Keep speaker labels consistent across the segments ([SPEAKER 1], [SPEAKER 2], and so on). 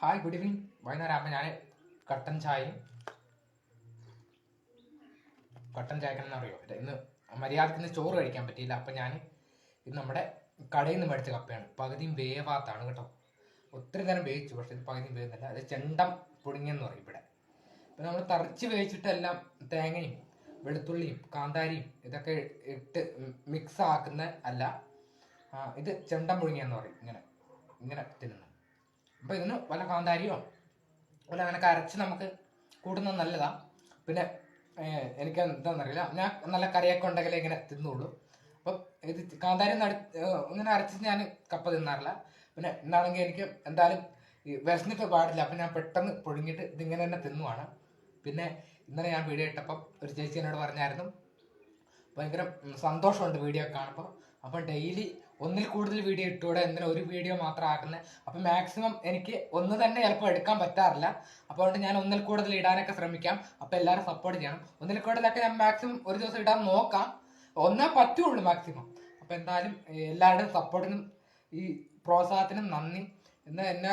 [SPEAKER 1] Hi good evening വൈകുന്നേരം ആകുമ്പോൾ ഞാൻ കട്ടൻ ചായയും കട്ടൻ ചായക്കണം അറിയോ ഇന്ന് മര്യാദയ്ക്ക് ചോറ് കഴിക്കാൻ പറ്റിയില്ല. അപ്പം ഞാൻ ഇത് നമ്മുടെ കടയിൽ നിന്ന് മേടിച്ച കപ്പയാണ്. പകുതിയും വേവാത്താണ് കേട്ടോ. ഒത്തിരി നേരം വേവിച്ചു പക്ഷെ ഇത് പകുതിയും വേവുന്നില്ല. അത് ചെണ്ടം പുടുങ്ങിയെന്ന് പറയും ഇവിടെ. അപ്പം നമ്മൾ തറച്ച് വേവിച്ചിട്ടെല്ലാം തേങ്ങയും വെളുത്തുള്ളിയും കാന്താരിയും ഇതൊക്കെ ഇട്ട് മിക്സ് ആക്കുന്ന അല്ല ഇത് ചെണ്ടം പുഴുങ്ങിയെന്ന് പറയും. ഇങ്ങനെ ഇങ്ങനെ തിന്നുന്നു അപ്പോൾ ഇതിന് വല്ല കാന്താരിയോ വല്ല അങ്ങനെ അരച്ച് നമുക്ക് കൂടുന്നത് നല്ലതാ. പിന്നെ എനിക്ക് എന്താണെന്നറിയില്ല ഞാൻ നല്ല കറിയൊക്കെ ഉണ്ടെങ്കിൽ ഇങ്ങനെ തിന്നുള്ളൂ അപ്പം ഇത് കാന്താരി ഇങ്ങനെ അരച്ച് ഞാൻ കപ്പ തിന്നാറില്ല. പിന്നെ എന്താണെങ്കിൽ എനിക്ക് എന്തായാലും വിശന്നിട്ട് പാടില്ല. അപ്പം ഞാൻ പെട്ടെന്ന് പുഴുങ്ങിയിട്ട് ഇതിങ്ങനെ തന്നെ തിന്നുവാണ്. പിന്നെ ഇന്നലെ ഞാൻ വീഡിയോ ഇട്ടപ്പം ഒരു ചേച്ചി എന്നോട് പറഞ്ഞായിരുന്നു. ഭയങ്കര സന്തോഷമുണ്ട് വീഡിയോ കാണുമ്പോൾ അപ്പം ഡെയിലി ഒന്നിൽ കൂടുതൽ വീഡിയോ ഇട്ടുകൂടെ എന്തിനാ ഒരു വീഡിയോ മാത്രം ആക്കുന്നത്? അപ്പം മാക്സിമം എനിക്ക് ഒന്ന് തന്നെ ചിലപ്പോൾ എടുക്കാൻ പറ്റാറില്ല. അപ്പോൾ അതുകൊണ്ട് ഞാൻ ഒന്നിൽ കൂടുതൽ ഇടാനൊക്കെ ശ്രമിക്കാം. അപ്പോൾ എല്ലാവരും സപ്പോർട്ട് ചെയ്യണം. ഒന്നിൽ കൂടുതലൊക്കെ ഞാൻ മാക്സിമം ഒരു ദിവസം ഇടാൻ നോക്കാം. ഒന്നേ പറ്റുള്ളൂ മാക്സിമം അപ്പോൾ എന്തായാലും എല്ലാവരുടെയും സപ്പോർട്ടിനും ഈ പ്രോത്സാഹത്തിനും നന്ദി. എന്ന് എന്നെ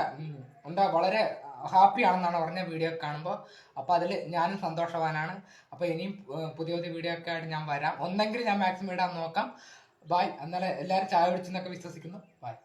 [SPEAKER 1] എന്താ വളരെ ഹാപ്പി ആണെന്നാണ് പറഞ്ഞ വീഡിയോ കാണുമ്പോൾ. അപ്പോൾ അതിൽ ഞാനും സന്തോഷവാനാണ്. അപ്പോൾ ഇനിയും പുതിയ പുതിയ വീഡിയോ ഒക്കെ ആയിട്ട് ഞാൻ വരാം. ഒന്നെങ്കിൽ ഞാൻ മാക്സിമം ഇടാൻ നോക്കാം. ബായ് അന്നലെ എല്ലാവരും ചായ കുടിച്ചെന്നൊക്കെ വിശ്വസിക്കുന്നു. ബായ്